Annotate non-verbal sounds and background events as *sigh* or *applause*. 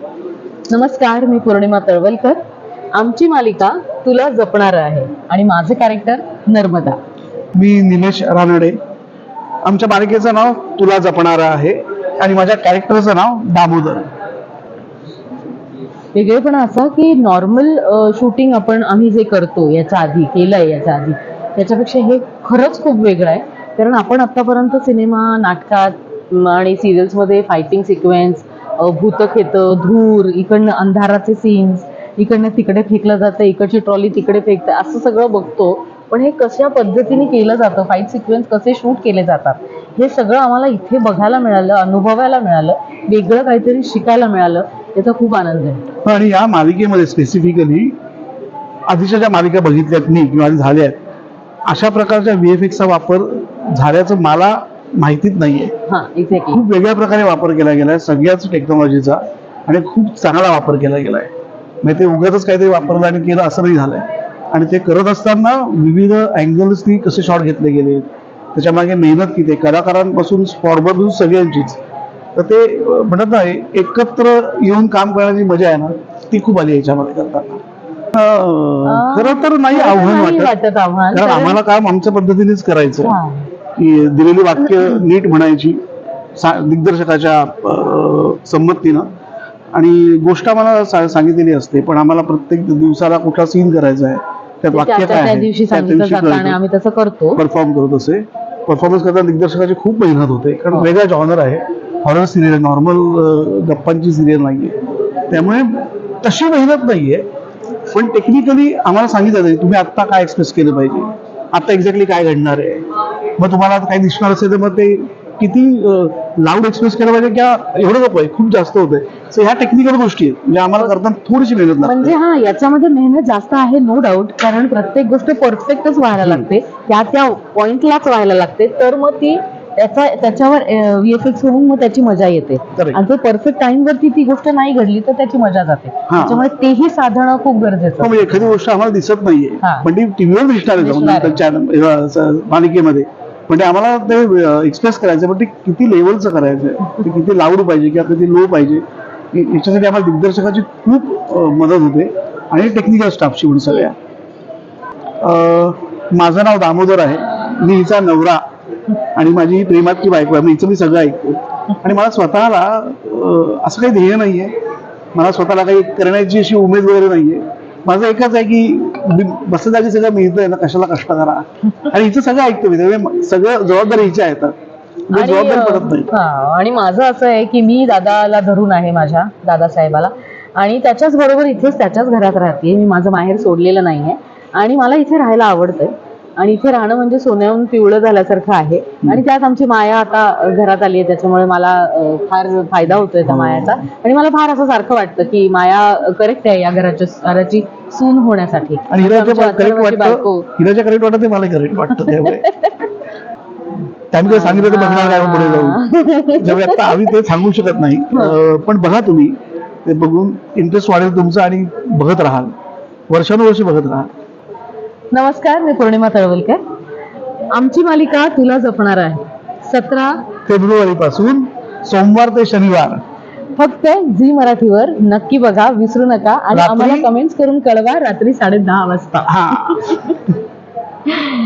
नमस्कार मी पौर्णिमा तळवलकर. आमची मालिका तुला जपणार आहे. आणि माझं कॅरेक्टर नर्मदा. मी निलेश रानडे. आमच्या मालिकेचं नाव तुला जपणारं आहे. आणि माझ्या कॅरेक्टरचं नाव दामोदर. वेगळेपणा असा की नॉर्मल शूटिंग आपण आम्ही जे करतो याच्या आधी केलंय याच्या आधी त्याच्यापेक्षा हे खरंच खूप वेगळं आहे. कारण आपण आतापर्यंत सिनेमा नाटकात आणि सिरियल्समध्ये फायटिंग सिक्वेन्स भूतखेतं धूर इकडनं अंधाराचे सीन्स इकडनं तिकडे फेकलं जातं इकडची ट्रॉली तिकडे फेकतं असं सगळं बघतो. पण हे कशा पद्धतीने केलं जातं फाईट सिक्वेन्स कसे शूट केले जातात हे सगळं आम्हाला इथे बघायला मिळालं अनुभवायला मिळालं वेगळं काहीतरी शिकायला मिळालं याचा खूप आनंद आहे. आणि या मालिकेमध्ये स्पेसिफिकली आधीच्या ज्या मालिका बघितल्यात मी किंवा झाल्यात झाल्या आहेत अशा प्रकारच्या व्ही एफ एक्सचा वापर झाल्याचं मला माहितीच नाहीये. हा खूप वेगळ्या प्रकारे वापर केला गेलाय सगळ्याच टेक्नॉलॉजीचा आणि खूप चांगला वापर केला गेलाय. म्हणजे ते उगाच काहीतरी वापरलं आणि केलं असं नाही झालंय. आणि ते करत असताना विविध अँगल्सनी कसे शॉट घेतले गेले त्याच्यामागे मेहनत किती कलाकारांपासून स्पॉटपासून सगळ्यांचीच. तर ते म्हणत ना एकत्र येऊन काम करण्याची मजा आहे ना ती खूप आली याच्यामध्ये करताना. खरं तर नाही आव्हान नाही वाटत. कारण आम्हाला काम आमच्या पद्धतीनेच करायचं. की दिलेली वाक्य नीट म्हणायची सा- दिग्दर्शकाच्या संमतीनं. आणि गोष्ट आम्हाला सा- सांगितलेली असते पण आम्हाला प्रत्येक दिवसाला कुठला सीन करायचा आहे त्यात वाक्य काय दिवशी तसं करतो. परफॉर्म करत असे. परफॉर्मन्स करताना दिग्दर्शकाची खूप मेहनत होते कारण हो. वेगळा जॉनर आहे. हॉरर सिरियल नॉर्मल गप्पांची सिरियल नाहीये. त्यामुळे तशी मेहनत नाहीये. पण टेक्निकली आम्हाला सांगितलं तुम्ही आत्ता काय एक्सप्रेस केलं पाहिजे? आता एक्झॅक्टली काय घडणार आहे? मग तुम्हाला आता काही दिसणार असेल तर मग ते किती लाऊड एक्सप्रेस केलं पाहिजे किंवा एवढं नको आहे खूप जास्त होतंय. सो ह्या टेक्निकल गोष्टी आहेत. म्हणजे आम्हाला करताना थोडीशी मेहनत म्हणजे हा याच्यामध्ये मेहनत जास्त आहे नो डाऊट कारण प्रत्येक गोष्ट परफेक्टच व्हायला लागते. त्या त्या पॉइंटलाच व्हायला लागते. तर मग ती त्याचा त्याच्यावर व्हीएफएक्स होऊन मग त्याची मजा येते. आणि जर परफेक्ट टाइम वरती ती गोष्ट नाही घडली तर त्याची मजा जाते. त्याच्यामुळे तेही साधणं खूप गरजेचं. आहे. म्हणजे एखादी गोष्ट आम्हाला दिसत नाहीये. पण ती टीव्हीवर दिसणार आहे आहे. मालिकेमध्ये. पण ते आम्हाला ते एक्सप्रेस करायचं पण ते किती लेवलचं करायचं? ते किती लाऊड पाहिजे किंवा किती लो पाहिजे? याच्यासाठी आम्हाला दिग्दर्शकाची खूप मदत होते. आणि टेक्निकल स्टाफची पण सगळ्या. माझं नाव दामोदर आहे. मी हिचा नवरा. आणि माझी ही प्रेमातली बायको आहे. हिचं मी सगळं ऐकतो. आणि मला स्वतःला असं काही ध्येय नाहीये. मला स्वतःला काही करण्याची अशी उमेद वगैरे नाहीये. माझं एकच आहे की बसल्या जागी सगळं मिळतंय ना कशाला कष्ट करा. आणि हिचं सगळं ऐकतो मी त्यामुळे सगळं जबाबदारी हिच्या आहेत मी आणि, माझं असं आहे की मी दादाला धरून आहे माझ्या दादासाहेबाला. आणि त्याच्याच बरोबर इथेच त्याच्याच घरात राहते मी माझं माहेर सोडलेलं नाहीये. आणि मला इथे राहायला आवडतंय. आणि इथे राहणं म्हणजे सोन्याहून पिवळं झाल्यासारखं आहे. आणि त्यात आमची माया आता घरात आली आहे त्याच्यामुळे मला फार फायदा होतोय त्या हो. मायाचा. आणि मला फार असं सारखं वाटतं की माया करेक्ट आहे या घराच्या घराची सून होण्यासाठी. त्यामुळे. सांगितलं बघणार आता आम्ही ते सांगू शकत नाही. *laughs* अं, पण बघा तुम्ही ते बघून इंटरेस्ट वाढेल तुमचा आणि बघत राहाल. वर्षानुवर्षे बघत राहाल. नमस्कार मी पौर्णिमा तळवलकर. आमची मालिका तुला जपणार आहे. सतरा फेब्रुवारी पासून सोमवार ते शनिवार. फक्त झी मराठीवर नक्की बघा विसरू नका. आणि रात्री- आम्हाला कमेंट्स करून कळवा रात्री साडे दहा वाजता. हा. *laughs*